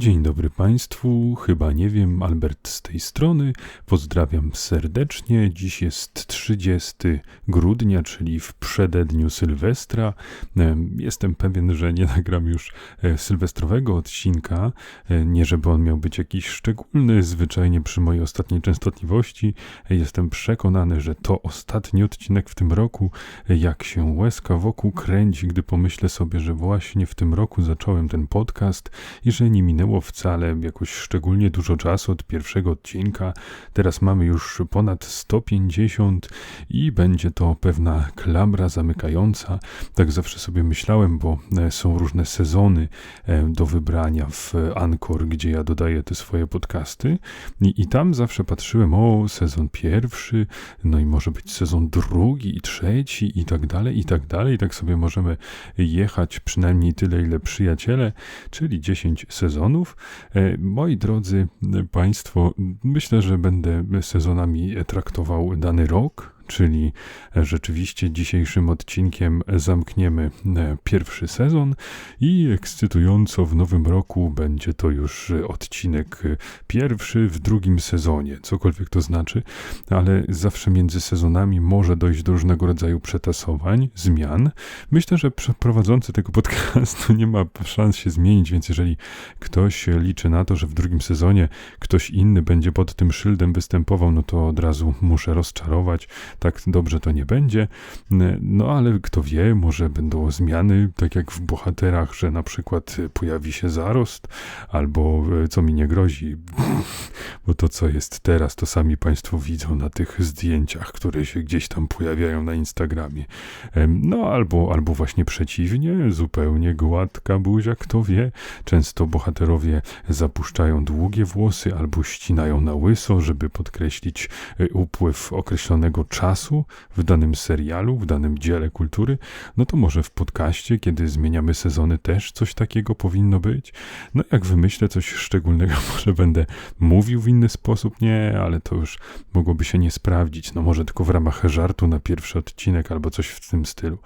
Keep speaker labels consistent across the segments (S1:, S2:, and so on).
S1: Dzień dobry Państwu, chyba nie wiem, Albert z tej strony. Pozdrawiam serdecznie. Dziś jest 30 grudnia, czyli w przededniu Sylwestra. Jestem pewien, że nie nagram już e, sylwestrowego odcinka. E, nie, żeby on miał być jakiś szczególny, zwyczajnie przy mojej ostatniej częstotliwości. E, jestem przekonany, że to ostatni odcinek w tym roku. Jak się łezka wokół kręci, gdy pomyślę sobie, że właśnie w tym roku zacząłem ten podcast i że nie minęło minęło wcale jakoś szczególnie dużo czasu od pierwszego odcinka. Teraz mamy już ponad 150 i będzie to pewna klamra zamykająca. Tak zawsze sobie myślałem, bo e, są różne sezony e, do wybrania w Anchor, gdzie ja dodaję te swoje podcasty. I, i tam zawsze patrzyłem, o, sezon pierwszy, no i może być sezon drugi i trzeci i tak dalej, i tak dalej. Tak sobie możemy jechać przynajmniej tyle, ile przyjaciele, czyli 10 sezonów. E, moi drodzy Państwo, myślę, że będę sezonami traktował dany rok, czyli rzeczywiście dzisiejszym odcinkiem zamkniemy e, pierwszy sezon i ekscytująco w nowym roku będzie to już odcinek pierwszy w drugim sezonie, cokolwiek to znaczy, ale zawsze między sezonami może dojść do różnego rodzaju przetasowań, zmian. Myślę, że prowadzący tego podcastu nie ma szans się zmienić, więc jeżeli ktoś liczy na to, że w drugim sezonie ktoś inny będzie pod tym szyldem występował, no to od razu muszę rozczarować tak dobrze to nie będzie. No ale kto wie, może będą zmiany, tak jak w bohaterach, że na przykład pojawi się zarost, albo e, co mi nie grozi, bo to co jest teraz, to sami Państwo widzą na tych zdjęciach, które się gdzieś tam pojawiają na Instagramie. No albo, albo właśnie przeciwnie, zupełnie gładka buzia, kto wie. Często bohaterowie zapuszczają długie włosy albo ścinają na łyso, żeby podkreślić e, upływ określonego czasu czasu w danym serialu, w danym dziele kultury, no to może w podcaście, kiedy zmieniamy sezony, też coś takiego powinno być. No jak wymyślę coś szczególnego, może będę mówił w inny sposób, nie, ale to już mogłoby się nie sprawdzić. No może tylko w ramach żartu na pierwszy odcinek albo coś w tym stylu.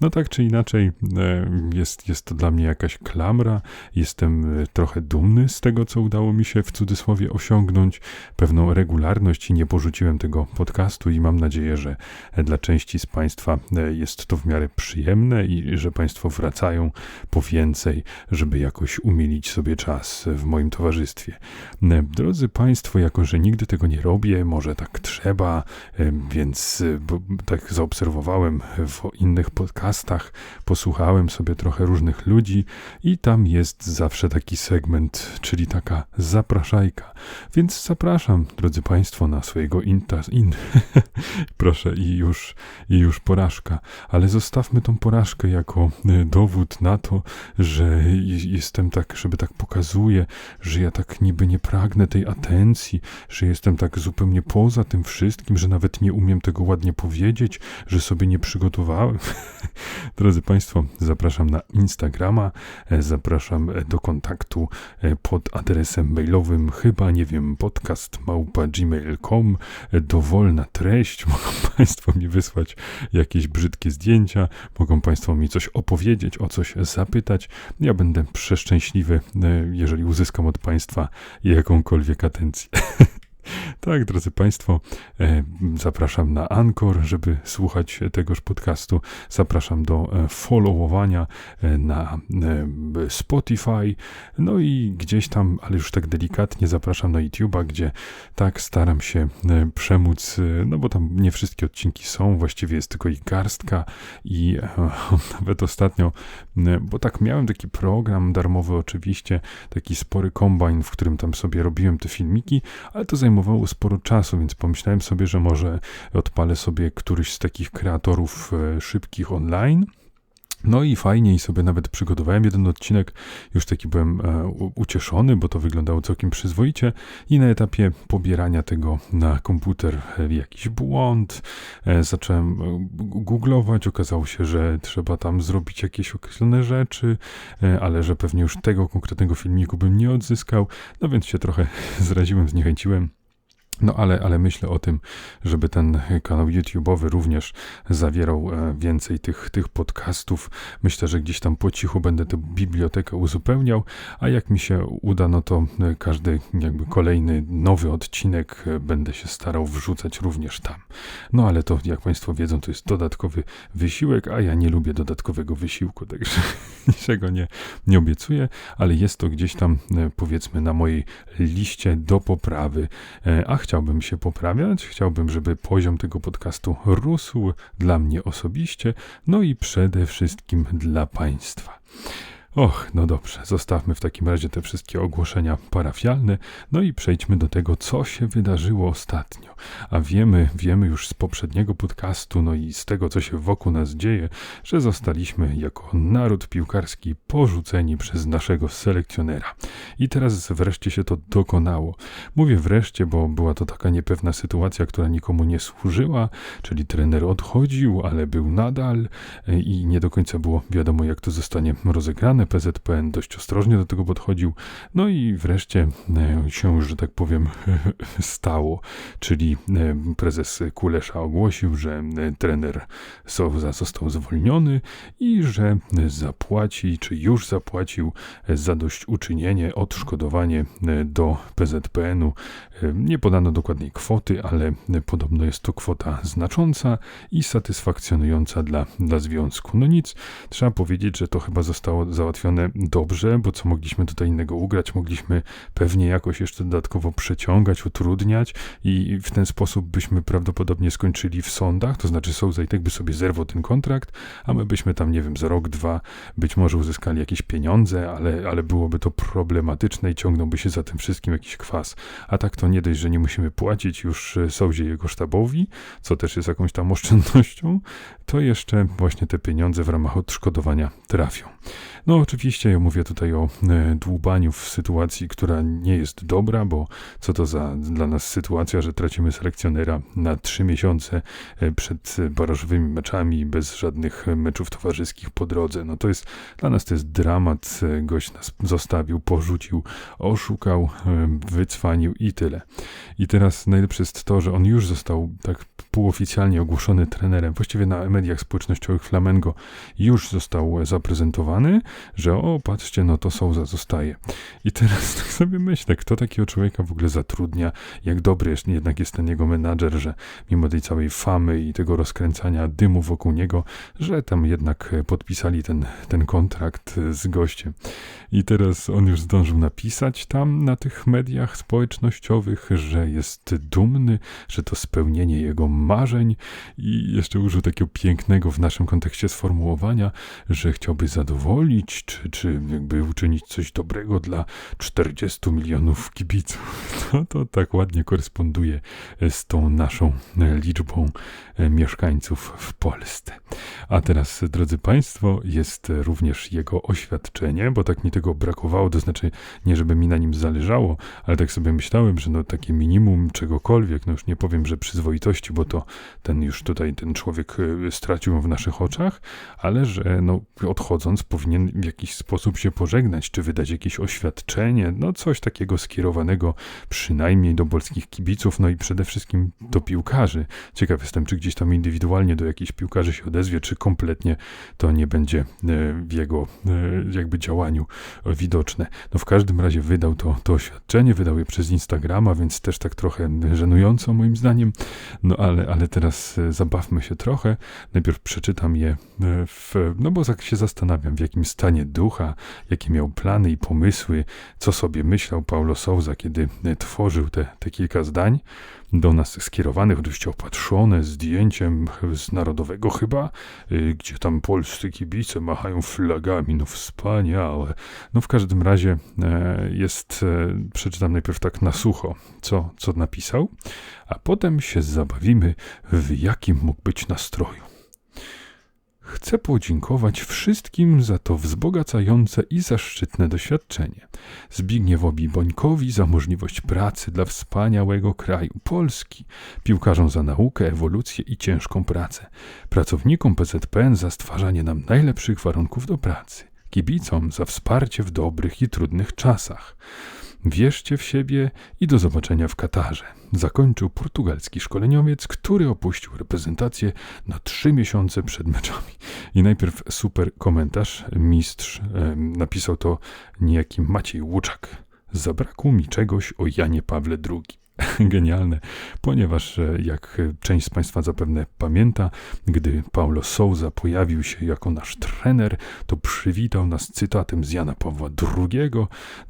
S1: No tak czy inaczej, e, jest, jest to dla mnie jakaś klamra. Jestem e, trochę dumny z tego, co udało mi się w cudzysłowie osiągnąć, pewną regularność i nie porzuciłem tego podcastu i mam nadzieję, nadzieję, że dla części z Państwa e, jest to w miarę przyjemne i że Państwo wracają po więcej, żeby jakoś umilić sobie czas w moim towarzystwie. E, drodzy Państwo, jako że nigdy tego nie robię, może tak trzeba, e, więc tak zaobserwowałem w innych podcastach, posłuchałem sobie trochę różnych ludzi i tam jest zawsze taki segment, czyli taka zapraszajka. Więc zapraszam, drodzy Państwo, na swojego inta, in, proszę, i już, i już porażka. Ale zostawmy tą porażkę jako e, dowód na to, że jestem tak, żeby tak pokazuje, że ja tak niby nie pragnę tej atencji, że jestem tak zupełnie poza tym wszystkim, że nawet nie umiem tego ładnie powiedzieć, że sobie nie przygotowałem. Drodzy Państwo, zapraszam na Instagrama, e, zapraszam e, do kontaktu pod adresem mailowym chyba, nie wiem, podcast małpa gmail.com, dowolna treść, mogą Państwo mi wysłać jakieś brzydkie zdjęcia, mogą Państwo mi coś opowiedzieć, o coś zapytać. Ja będę przeszczęśliwy, e, jeżeli uzyskam od Państwa jakąkolwiek atencję. Tak, drodzy Państwo, e, zapraszam na Anchor, żeby słuchać tegoż podcastu. Zapraszam do e, followowania e, na Spotify. No i gdzieś tam, ale już tak delikatnie zapraszam na YouTube'a, gdzie tak staram się przemóc, no bo tam nie wszystkie odcinki są, właściwie jest tylko ich garstka i nawet ostatnio, bo tak miałem taki program darmowy oczywiście, taki spory kombajn, w którym tam sobie robiłem te filmiki, ale to zajmowało zajmowało sporo czasu, więc pomyślałem sobie, że może odpalę sobie któryś z takich kreatorów e, szybkich online. No i fajnie, i sobie nawet przygotowałem jeden odcinek. Już taki byłem e, ucieszony, bo to wyglądało całkiem przyzwoicie. I na etapie pobierania tego na komputer e, jakiś błąd. Zacząłem googlować. Okazało się, że trzeba tam zrobić jakieś określone rzeczy, ale że pewnie już tego konkretnego filmiku bym nie odzyskał. No więc się trochę zraziłem, zniechęciłem No ale, ale myślę o tym, żeby ten kanał YouTube'owy również zawierał e, więcej tych, tych podcastów. Myślę, że gdzieś tam po cichu będę tę bibliotekę uzupełniał, a jak mi się uda, no to e, każdy jakby kolejny nowy odcinek e, będę się starał wrzucać również tam. No ale to, jak Państwo wiedzą, to jest dodatkowy wysiłek, a ja nie lubię dodatkowego wysiłku, także niczego nie, nie obiecuję, ale jest to gdzieś tam powiedzmy na mojej liście do poprawy, a chciałbym się poprawiać, chciałbym, żeby poziom tego podcastu rósł dla mnie osobiście, no i przede wszystkim dla Państwa. Och, no dobrze, zostawmy w takim razie te wszystkie ogłoszenia parafialne, no i przejdźmy do tego, co się wydarzyło ostatnio. A wiemy, wiemy już z poprzedniego podcastu, no i z tego, co się wokół nas dzieje, że zostaliśmy jako naród piłkarski porzuceni przez naszego selekcjonera. I teraz wreszcie się to dokonało. Mówię wreszcie, bo była to taka niepewna sytuacja, która nikomu nie służyła, czyli trener odchodził, ale był nadal e, i nie do końca było wiadomo, jak to zostanie rozegrane PZPN dość ostrożnie do tego podchodził. No i wreszcie e, się, że tak powiem, stało. Czyli e, prezes Kulesza ogłosił, że e, trener Sowza został zwolniony i że zapłaci, czy już zapłacił zadośćuczynienie, odszkodowanie do PZPN-u. Nie podano dokładnej kwoty, ale podobno jest to kwota znacząca i satysfakcjonująca dla, dla związku. No nic, trzeba powiedzieć, że to chyba zostało załatwione załatwione dobrze, bo co mogliśmy tutaj innego ugrać? Mogliśmy pewnie jakoś jeszcze dodatkowo przeciągać, utrudniać i w ten sposób byśmy prawdopodobnie skończyli w sądach, to znaczy Souza i tak by sobie zerwał ten kontrakt, a my byśmy tam, nie wiem, za rok, dwa być może uzyskali jakieś pieniądze, ale, ale byłoby to problematyczne i ciągnąłby się za tym wszystkim jakiś kwas. A tak to nie dość, że nie musimy płacić już Souzie jego sztabowi, co też jest jakąś tam oszczędnością, to jeszcze właśnie te pieniądze w ramach odszkodowania trafią. No oczywiście ja mówię tutaj o e, dłubaniu w sytuacji, która nie jest dobra, bo co to za dla nas sytuacja, że tracimy selekcjonera na trzy miesiące e, przed barażowymi meczami, bez żadnych meczów towarzyskich po drodze. No to jest, dla nas to jest dramat. E, gość nas zostawił, porzucił, oszukał, wycwanił i tyle. I teraz najlepsze jest to, że on już został tak półoficjalnie ogłoszony trenerem, właściwie na mediach społecznościowych Flamengo już został zaprezentowany, że o, patrzcie, no to Souza zostaje. I teraz tak sobie myślę, kto takiego człowieka w ogóle zatrudnia, jak dobry jest, jednak jest ten jego menadżer, że mimo tej całej famy i tego rozkręcania dymu wokół niego, że tam jednak podpisali ten, ten kontrakt z gościem. I teraz on już zdążył napisać tam na tych mediach społecznościowych, że jest dumny, że to spełnienie jego marzeń i jeszcze użył takiego pięknego w naszym kontekście sformułowania, że chciałby zadowolić, czy, czy jakby uczynić coś dobrego dla 40 milionów kibiców. No to tak ładnie koresponduje z tą naszą liczbą e, mieszkańców w Polsce. A teraz, drodzy Państwo, jest również jego oświadczenie, bo tak mi tego brakowało, to znaczy nie, żeby mi na nim zależało, ale tak sobie myślałem, że no takie minimum czegokolwiek, no już nie powiem, że przyzwoitości, bo to ten już tutaj ten człowiek e, stracił w naszych oczach, ale że no, odchodząc powinien w jakiś sposób się pożegnać, czy wydać jakieś oświadczenie, no coś takiego skierowanego przynajmniej do polskich kibiców, no i przede wszystkim do piłkarzy. Ciekaw jestem, czy gdzieś tam indywidualnie do jakichś piłkarzy się odezwie, czy kompletnie to nie będzie e, w jego e, jakby działaniu widoczne. No w każdym razie wydał to, to oświadczenie, wydał je przez Instagrama, więc też tak trochę żenująco moim zdaniem, no ale, ale teraz e, zabawmy się trochę. Najpierw przeczytam je w, no bo tak się zastanawiam, w jakim stanie ducha, jakie miał plany i pomysły, co sobie myślał Paulo Souza, kiedy tworzył te, te kilka zdań do nas skierowanych, oczywiście opatrzone zdjęciem z Narodowego chyba, y, gdzie tam polscy kibice machają flagami, no wspaniałe. No w każdym razie e, jest, e, przeczytam najpierw tak na sucho, co, co napisał, a potem się zabawimy w jakim mógł być nastroju. Chcę podziękować wszystkim za to wzbogacające i zaszczytne doświadczenie. Zbigniewowi Bońkowi za możliwość pracy dla wspaniałego kraju Polski, piłkarzom za naukę, ewolucję i ciężką pracę, pracownikom PZPN za stwarzanie nam najlepszych warunków do pracy, kibicom za wsparcie w dobrych i trudnych czasach Wierzcie w siebie i do zobaczenia w Katarze. Zakończył portugalski szkoleniowiec, który opuścił reprezentację na trzy miesiące przed meczami. I najpierw super komentarz. Mistrz e, napisał to niejaki Maciej Łuczak. Zabrakło mi czegoś o Janie Pawle II. genialne, ponieważ e, jak część z Państwa zapewne pamięta, gdy Paulo Souza pojawił się jako nasz trener, to przywitał nas cytatem z Jana Pawła II,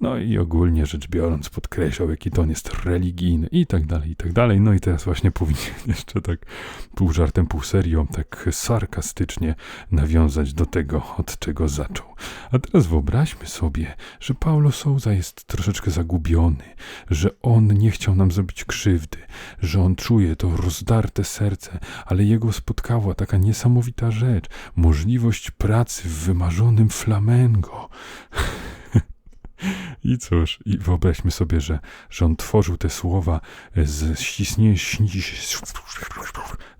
S1: no i ogólnie rzecz biorąc podkreślał, jaki to on jest religijny i tak dalej, i tak dalej. No i teraz właśnie powinien jeszcze tak pół żartem, pół serio, tak sarkastycznie nawiązać do tego, od czego zaczął. A teraz wyobraźmy sobie, że Paulo Souza jest troszeczkę zagubiony, że on nie chciał nam zrobić krzywdy, że on czuje to rozdarte serce, ale jego spotkała taka niesamowita rzecz możliwość pracy w wymarzonym flamengo. I cóż, i wyobraźmy sobie, że, że on tworzył te słowa ze, ściśnie,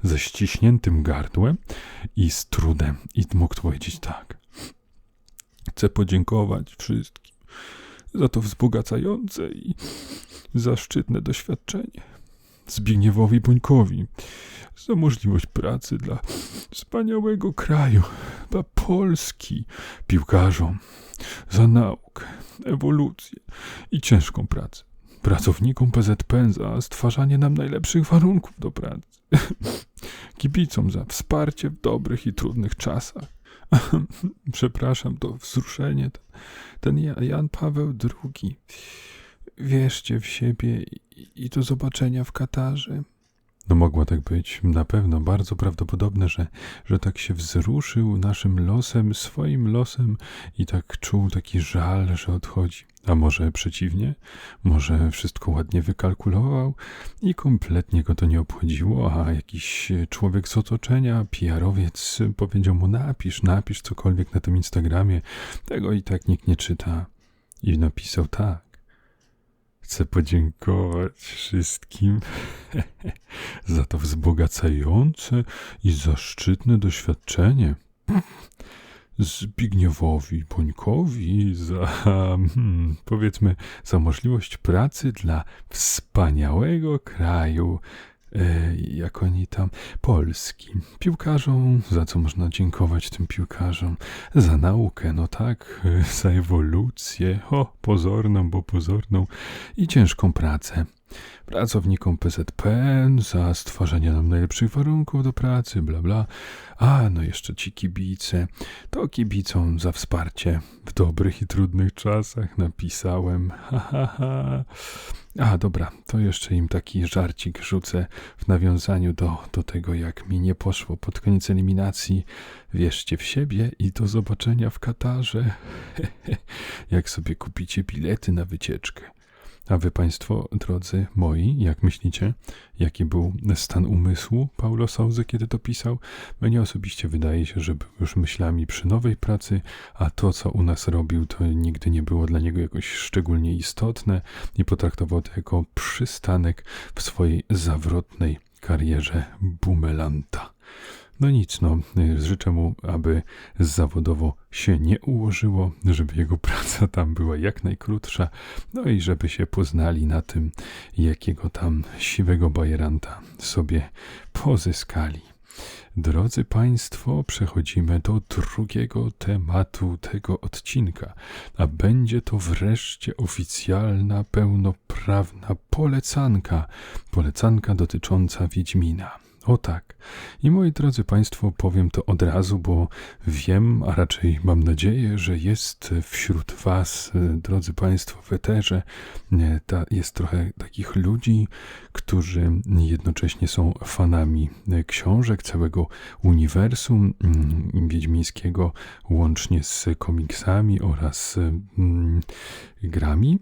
S1: ze ściśniętym gardłem i z trudem. I mógł powiedzieć tak. Chcę podziękować wszystkim za to wzbogacające i zaszczytne doświadczenie. Zbigniewowi Bońkowi za możliwość pracy dla wspaniałego kraju, dla Polski, piłkarzom, za naukę, ewolucję i ciężką pracę. Pracownikom PZPN za stwarzanie nam najlepszych warunków do pracy. Kibicom za wsparcie w dobrych i trudnych czasach. Przepraszam, to wzruszenie. Ten Jan Paweł II wierzcie w siebie i do zobaczenia w Katarze. No mogło tak być, na pewno, bardzo prawdopodobne, że, że tak się wzruszył naszym losem, swoim losem i tak czuł taki żal, że odchodzi. A może przeciwnie, może wszystko ładnie wykalkulował i kompletnie go to nie obchodziło, a jakiś człowiek z otoczenia, PR-owiec powiedział mu napisz, napisz cokolwiek na tym Instagramie, tego i tak nikt nie czyta. I napisał tak. Chcę podziękować wszystkim za to wzbogacające i zaszczytne doświadczenie. Zbigniewowi Bońkowi za, hmm, powiedzmy, za możliwość pracy dla wspaniałego kraju, E, jak oni tam, Polski. Piłkarzom, za co można dziękować tym piłkarzom? Za naukę, no tak, e, za ewolucję, o, pozorną, bo pozorną i ciężką pracę pracownikom PZPN za stworzenie nam najlepszych warunków do pracy, bla bla. A, no jeszcze ci kibice. To kibicom za wsparcie w dobrych i trudnych czasach napisałem. Ha, ha, ha. A, dobra, to jeszcze im taki żarcik rzucę w nawiązaniu do, do tego, jak mi nie poszło pod koniec eliminacji. Wierzcie w siebie i do zobaczenia w Katarze. jak sobie kupicie bilety na wycieczkę. A wy Państwo, drodzy moi, jak myślicie, jaki był stan umysłu Paulo Souzy, kiedy to pisał? Mnie osobiście wydaje się, że był już myślami przy nowej pracy, a to, co u nas robił, to nigdy nie było dla niego jakoś szczególnie istotne i potraktował to jako przystanek w swojej zawrotnej karierze bumelanta. No nic, no, życzę mu, aby zawodowo się nie ułożyło, żeby jego praca tam była jak najkrótsza, no i żeby się poznali na tym, jakiego tam siwego bajeranta sobie pozyskali. Drodzy Państwo, przechodzimy do drugiego tematu tego odcinka, a będzie to wreszcie oficjalna, pełnoprawna polecanka, polecanka dotycząca Wiedźmina. O tak. I moi drodzy Państwo, powiem to od razu, bo wiem, a raczej mam nadzieję, że jest wśród Was, drodzy Państwo, w eterze, ta, jest trochę takich ludzi, którzy jednocześnie są fanami książek, całego uniwersum mm, wiedźmińskiego, łącznie z komiksami oraz mm, grami,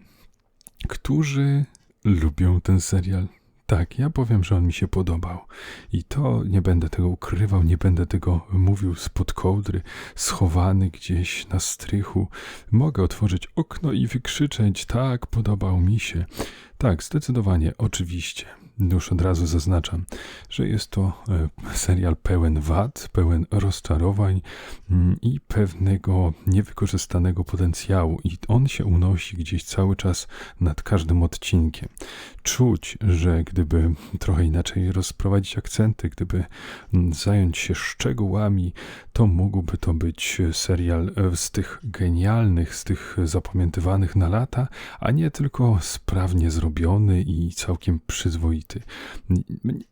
S1: którzy lubią ten serial tak, ja powiem, że on mi się podobał. I to nie będę tego ukrywał, nie będę tego mówił spod kołdry, schowany gdzieś na strychu. Mogę otworzyć okno i wykrzyczeć, tak, podobał mi się. Tak, zdecydowanie, oczywiście. Już od razu zaznaczam, że jest to e, serial pełen wad, pełen rozczarowań mm, i pewnego niewykorzystanego potencjału, i on się unosi gdzieś cały czas nad każdym odcinkiem. Czuć, że gdyby trochę inaczej rozprowadzić akcenty, gdyby mm, zająć się szczegółami, to mógłby to być serial e, z tych genialnych, z tych zapamiętywanych na lata, a nie tylko sprawnie zrobiony i całkiem przyzwoity.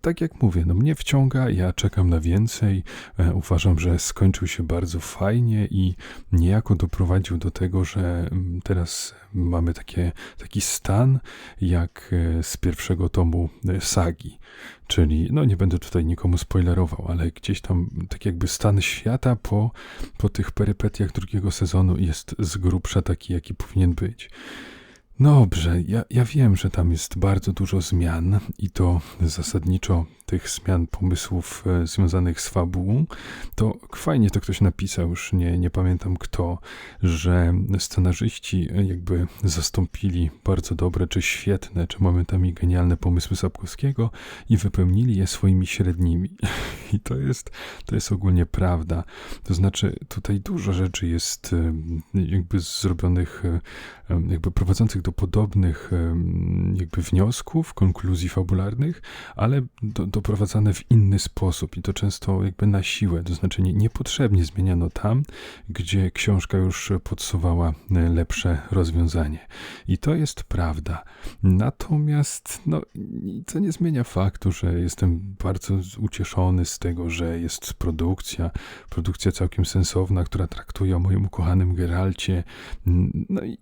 S1: Tak jak mówię, no mnie wciąga, ja czekam na więcej. E, uważam, że skończył się bardzo fajnie i niejako doprowadził do tego, że teraz mamy takie, taki stan jak e, z pierwszego tomu e, sagi. Czyli, no nie będę tutaj nikomu spoilerował, ale gdzieś tam tak jakby stan świata po, po tych perypetiach drugiego sezonu jest z grubsza taki, jaki powinien być. Dobrze, ja, ja wiem, że tam jest bardzo dużo zmian i to zasadniczo tych zmian pomysłów e, związanych z fabułą, to fajnie to ktoś napisał, już nie, nie pamiętam kto, że scenarzyści e, jakby zastąpili bardzo dobre, czy świetne, czy momentami genialne pomysły Sapkowskiego i wypełnili je swoimi średnimi. I to jest, to jest ogólnie prawda. To znaczy, tutaj dużo rzeczy jest e, jakby zrobionych, jakby prowadzących do podobnych jakby wniosków, konkluzji fabularnych, ale do, doprowadzane w inny sposób i to często jakby na siłę, to znaczy nie, niepotrzebnie zmieniano tam, gdzie książka już podsuwała e, lepsze rozwiązanie. I to jest prawda. Natomiast no, to nie zmienia faktu, że jestem bardzo ucieszony z tego, że jest produkcja, produkcja całkiem sensowna, która traktuje o moim ukochanym Geralcie. No i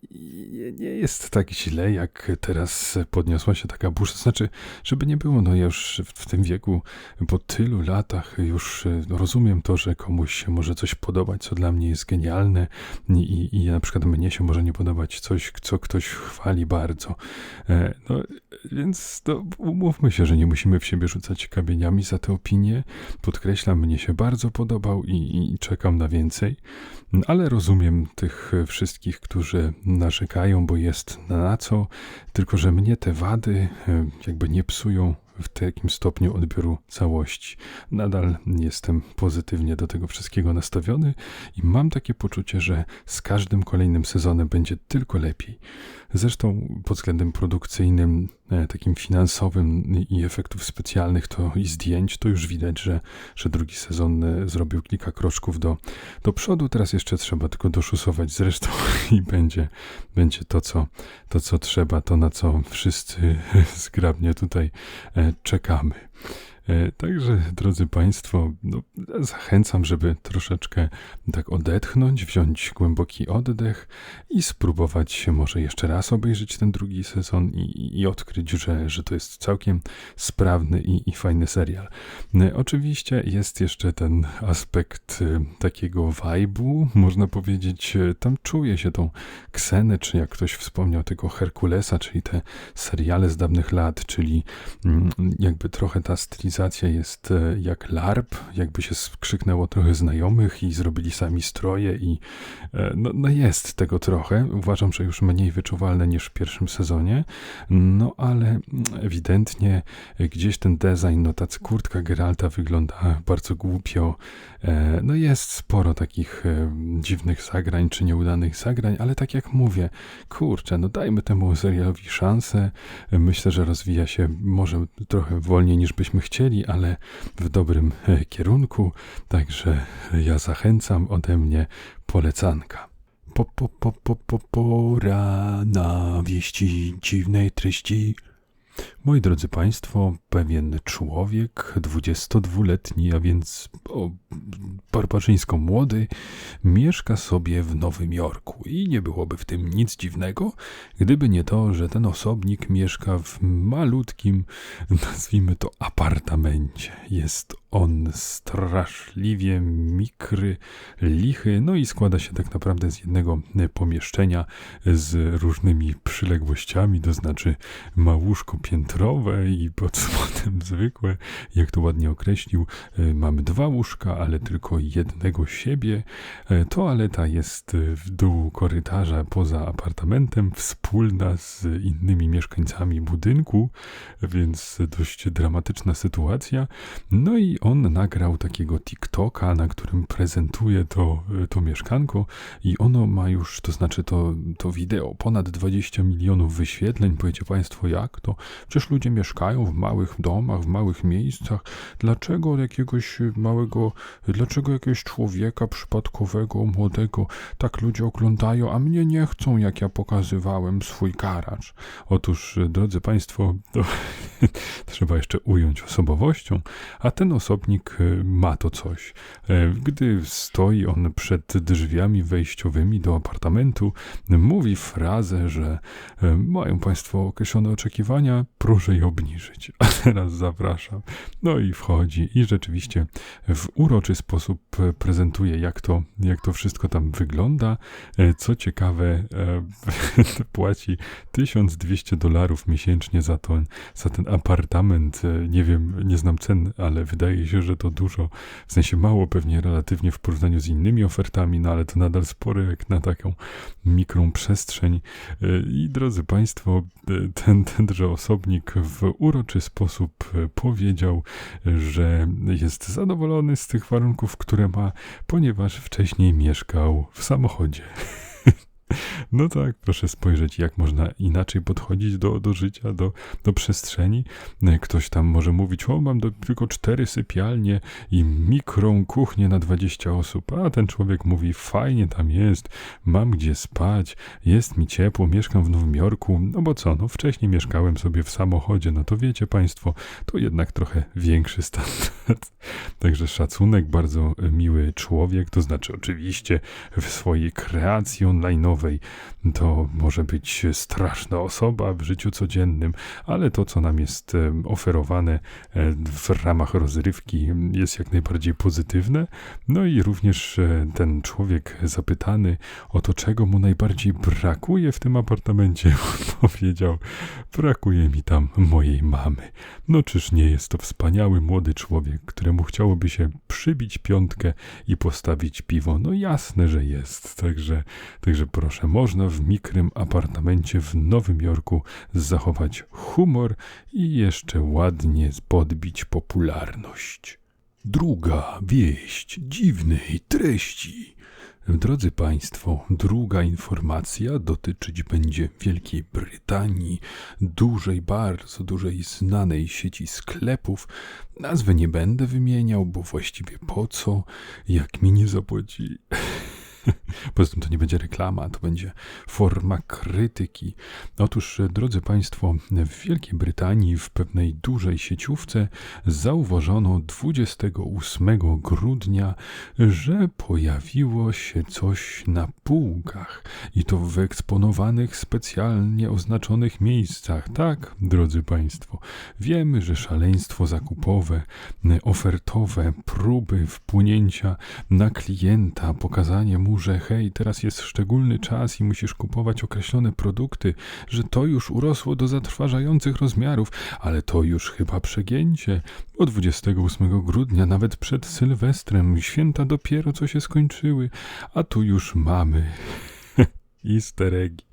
S1: nie jest tak źle, jak teraz podniosła się taka burza. Znaczy, żeby nie było, no ja już w tym wieku, po tylu latach już e, rozumiem to, że komuś się może coś podobać, co dla mnie jest genialne i, i na przykład mnie się może nie podobać coś, co ktoś chwali bardzo. E, no, więc to umówmy się, że nie musimy w siebie rzucać kamieniami za te opinie. Podkreślam, mnie się bardzo podobał i, i czekam na więcej, ale rozumiem tych wszystkich, którzy narzekają, bo jest na co, tylko że mnie te wady e, jakby nie psują w takim stopniu odbioru całości. Nadal jestem pozytywnie do tego wszystkiego nastawiony i mam takie poczucie, że z każdym kolejnym sezonem będzie tylko lepiej. Zresztą pod względem produkcyjnym, takim finansowym i efektów specjalnych to i zdjęć, to już widać, że, że drugi sezon e, zrobił kilka kroczków do, do przodu. Teraz jeszcze trzeba tylko doszusować zresztą i będzie, będzie to, co, to, co trzeba, to na co wszyscy zgrabnie tutaj e, czekamy. E, także, drodzy Państwo, no, zachęcam, żeby troszeczkę tak odetchnąć, wziąć głęboki oddech i spróbować się może jeszcze raz obejrzeć ten drugi sezon i, i odkryć, że, że to jest całkiem sprawny i, i fajny serial. E, oczywiście jest jeszcze ten aspekt e, takiego vibe'u, można powiedzieć, tam czuje się tą ksenę, czy jak ktoś wspomniał tego Herkulesa, czyli te seriale z dawnych lat, czyli mm, jakby trochę ta stylizacja jest e, jak LARP, jakby się skrzyknęło trochę znajomych i zrobili sami stroje i e, no, no jest tego trochę. Uważam, że już mniej wyczuwalne niż w pierwszym sezonie, no ale ewidentnie gdzieś ten design, no ta kurtka Geralta wygląda bardzo głupio. E, no jest sporo takich dziwnych zagrań czy nieudanych zagrań, ale tak jak mówię, kurczę, no dajmy temu serialowi szansę. Myślę, że rozwija się może trochę wolniej niż byśmy chcieli chcieli, ale w dobrym e, kierunku. Także ja zachęcam ode mnie polecanka. Po, po, po, po, po, pora na wieści dziwnej treści. Moi drodzy Państwo, pewien człowiek, 22-letni, a więc o, barbarzyńsko młody, mieszka sobie w Nowym Jorku i nie byłoby w tym nic dziwnego, gdyby nie to, że ten osobnik mieszka w malutkim, nazwijmy to, apartamencie. Jest on straszliwie mikry, lichy, no i składa się tak naprawdę z jednego pomieszczenia z różnymi przyległościami, to znaczy ma łóżko piętrowe i pod spodem zwykłe, jak to ładnie określił, mamy dwa łóżka, ale tylko jednego siebie. Toaleta jest w dół korytarza poza apartamentem, wspólna z innymi mieszkańcami budynku, więc dość dramatyczna sytuacja. No i on nagrał takiego TikToka, na którym prezentuje to, to mieszkanko i ono ma już, to znaczy to, to wideo, ponad 20 milionów wyświetleń. Powiecie Państwo, jak to? Przecież ludzie mieszkają w małych domach, w małych miejscach. Dlaczego jakiegoś małego, dlaczego jakiegoś człowieka przypadkowego, młodego, tak ludzie oglądają, a mnie nie chcą, jak ja pokazywałem swój garacz? Otóż, drodzy Państwo, to trzeba jeszcze ująć osobowością, a ten osobnik e, ma to coś. E, gdy stoi on przed drzwiami wejściowymi do apartamentu, mówi frazę, że e, mają Państwo określone oczekiwania, proszę je obniżyć. A teraz zapraszam. No i wchodzi i rzeczywiście w uroczy sposób prezentuje, jak to, jak to wszystko tam wygląda. Co ciekawe, płaci 1200 dolarów miesięcznie za, to, za ten apartament. Nie wiem, nie znam cen, ale wydaje się, że to dużo, w sensie mało pewnie relatywnie w porównaniu z innymi ofertami, no ale to nadal spore jak na taką mikrą przestrzeń. I drodzy Państwo, ten, tenże osobnik w uroczy sposób powiedział, że jest zadowolony z tych warunków, które ma, ponieważ wcześniej mieszkał w samochodzie. No tak, proszę spojrzeć, jak można inaczej podchodzić do, do życia, do, do przestrzeni. Ktoś tam może mówić, o, mam do, tylko cztery sypialnie i mikrą kuchnię na 20 osób, a ten człowiek mówi, fajnie tam jest, mam gdzie spać, jest mi ciepło, mieszkam w Nowym Jorku, no bo co, no wcześniej mieszkałem sobie w samochodzie, no to wiecie państwo, to jednak trochę większy standard. Także szacunek, bardzo miły człowiek, to znaczy oczywiście w swojej kreacji to może być straszna osoba w życiu codziennym, ale to, co nam jest oferowane e, w ramach rozrywki, jest jak najbardziej pozytywne. No i również e, ten człowiek zapytany o to, czego mu najbardziej brakuje w tym apartamencie, powiedział: Brakuje mi tam mojej mamy. No czyż nie jest to wspaniały młody człowiek, któremu chciałoby się przybić piątkę i postawić piwo? No jasne, że jest. Także, także proszę, można w mikrym apartamencie w Nowym Jorku zachować humor i jeszcze ładnie podbić popularność. Druga wieść dziwnej treści. Drodzy Państwo, druga informacja dotyczyć będzie Wielkiej Brytanii, dużej, bardzo dużej, znanej sieci sklepów. Nazwy nie będę wymieniał, bo właściwie po co, jak mi nie zapłaci. Poza tym to nie będzie reklama, to będzie forma krytyki. Otóż, drodzy Państwo, w Wielkiej Brytanii w pewnej dużej sieciówce zauważono 28 grudnia, że pojawiło się coś na półkach i to w eksponowanych, specjalnie oznaczonych miejscach. Tak, drodzy Państwo, wiemy, że szaleństwo zakupowe, ofertowe, próby wpłynięcia na klienta, pokazanie mu że hej, teraz jest szczególny czas i musisz kupować określone produkty, że to już urosło do zatrważających rozmiarów, ale to już chyba przegięcie. Od 28 grudnia, nawet przed Sylwestrem, święta dopiero co się skończyły, a tu już mamy easter eggi.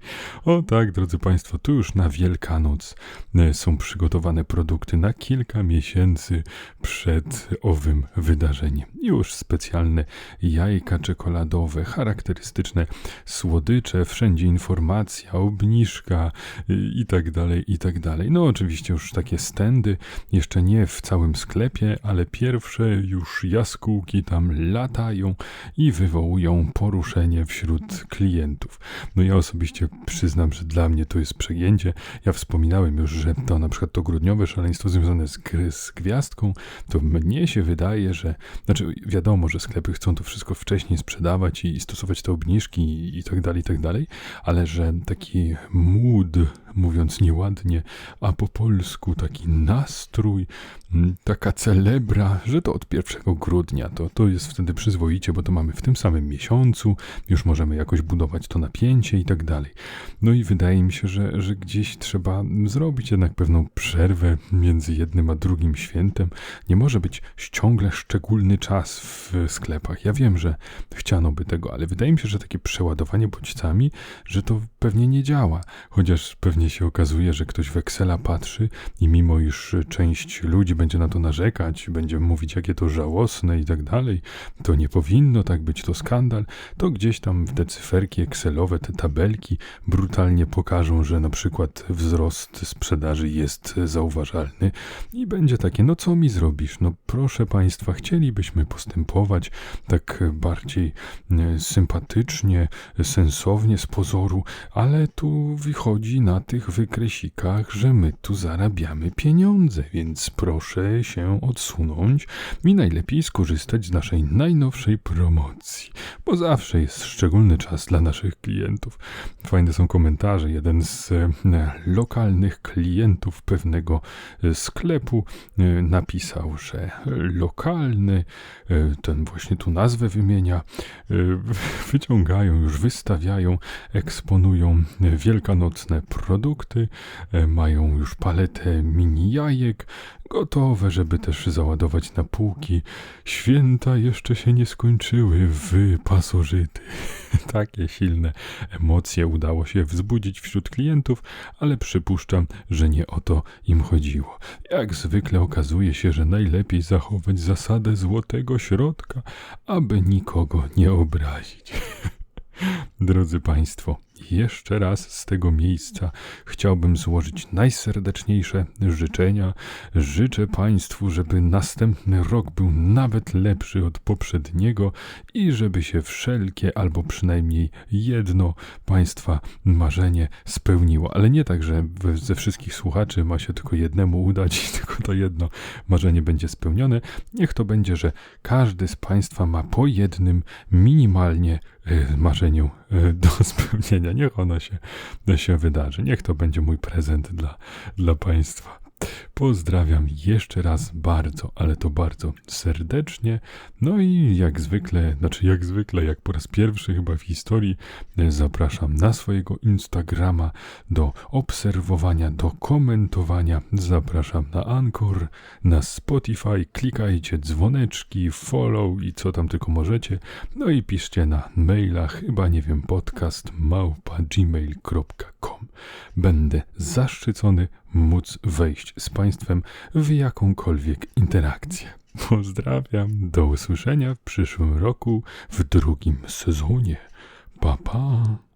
S1: O tak, drodzy Państwo, tu już na Wielkanoc e, są przygotowane produkty na kilka miesięcy przed owym wydarzeniem. Już specjalne jajka czekoladowe, charakterystyczne słodycze, wszędzie informacja, obniżka e, i tak dalej, i tak dalej. No oczywiście już takie stędy, jeszcze nie w całym sklepie, ale pierwsze już jaskółki tam latają i wywołują poruszenie wśród klientów. No ja osobiście przyznam, że dla mnie to jest przegięcie. Ja wspominałem już, że to na przykład to grudniowe szaleństwo związane z, z gwiazdką, to mnie się wydaje, że, znaczy wiadomo, że sklepy chcą to wszystko wcześniej sprzedawać i stosować te obniżki i, i tak dalej, i tak dalej, ale że taki mood mówiąc nieładnie, a po polsku taki nastrój, mm, taka celebra, że to od 1 grudnia, to, to jest wtedy przyzwoicie, bo to mamy w tym samym miesiącu, już możemy jakoś budować to napięcie i tak dalej. No i wydaje mi się, że, że gdzieś trzeba zrobić jednak pewną przerwę między jednym a drugim świętem. Nie może być ciągle szczególny czas w sklepach. Ja wiem, że chciano by tego, ale wydaje mi się, że takie przeładowanie bodźcami, że to pewnie nie działa. Chociaż pewnie się okazuje, że ktoś w Excela patrzy i mimo iż część ludzi będzie na to narzekać, będzie mówić, jakie to żałosne i tak dalej, to nie powinno tak być, to skandal, to gdzieś tam w te cyferki Excelowe, te tabelki brutalnie pokażą, że na przykład wzrost sprzedaży jest zauważalny i będzie takie, no co mi zrobisz? No proszę Państwa, chcielibyśmy postępować tak bardziej e, sympatycznie, sensownie z pozoru, ale tu wychodzi na tych wykresikach, że my tu zarabiamy pieniądze, więc proszę się odsunąć i najlepiej skorzystać z naszej najnowszej promocji, bo zawsze jest szczególny czas dla naszych klientów. Fajne są komentarze. Jeden z e, lokalnych klientów pewnego e, sklepu e, napisał, że lokalny, ten właśnie tu nazwę wymienia, wyciągają, już wystawiają, eksponują wielkanocne produkty, mają już paletę mini jajek, gotowe, żeby też załadować na półki. Święta jeszcze się nie skończyły, wy pasożyty. Takie silne emocje udało się wzbudzić wśród klientów, ale przypuszczam, że nie o to im chodziło. Jak zwykle okazuje się, że najlepiej zachować zasadę złotego środka, aby nikogo nie obrazić. Drodzy Państwo, jeszcze raz z tego miejsca chciałbym złożyć najserdeczniejsze życzenia. Życzę Państwu, żeby następny rok był nawet lepszy od poprzedniego i żeby się wszelkie, albo przynajmniej jedno Państwa marzenie spełniło. Ale nie tak, że ze wszystkich słuchaczy ma się tylko jednemu udać i tylko to jedno marzenie będzie spełnione. Niech to będzie, że każdy z Państwa ma po jednym minimalnie e, marzeniu e, do spełnienia niech ono się, się wydarzy. Niech to będzie mój prezent dla, dla Państwa. Pozdrawiam jeszcze raz bardzo, ale to bardzo serdecznie. No i jak zwykle, znaczy jak zwykle, jak po raz pierwszy chyba w historii, zapraszam na swojego Instagrama do obserwowania, do komentowania. Zapraszam na Anchor, na Spotify. Klikajcie dzwoneczki, follow i co tam tylko możecie. No i piszcie na mailach, chyba nie wiem, podcast małpa gmail.com. Będę zaszczycony móc wejść z Państwem w jakąkolwiek interakcję. Pozdrawiam, do usłyszenia w przyszłym roku w drugim sezonie. Pa pa!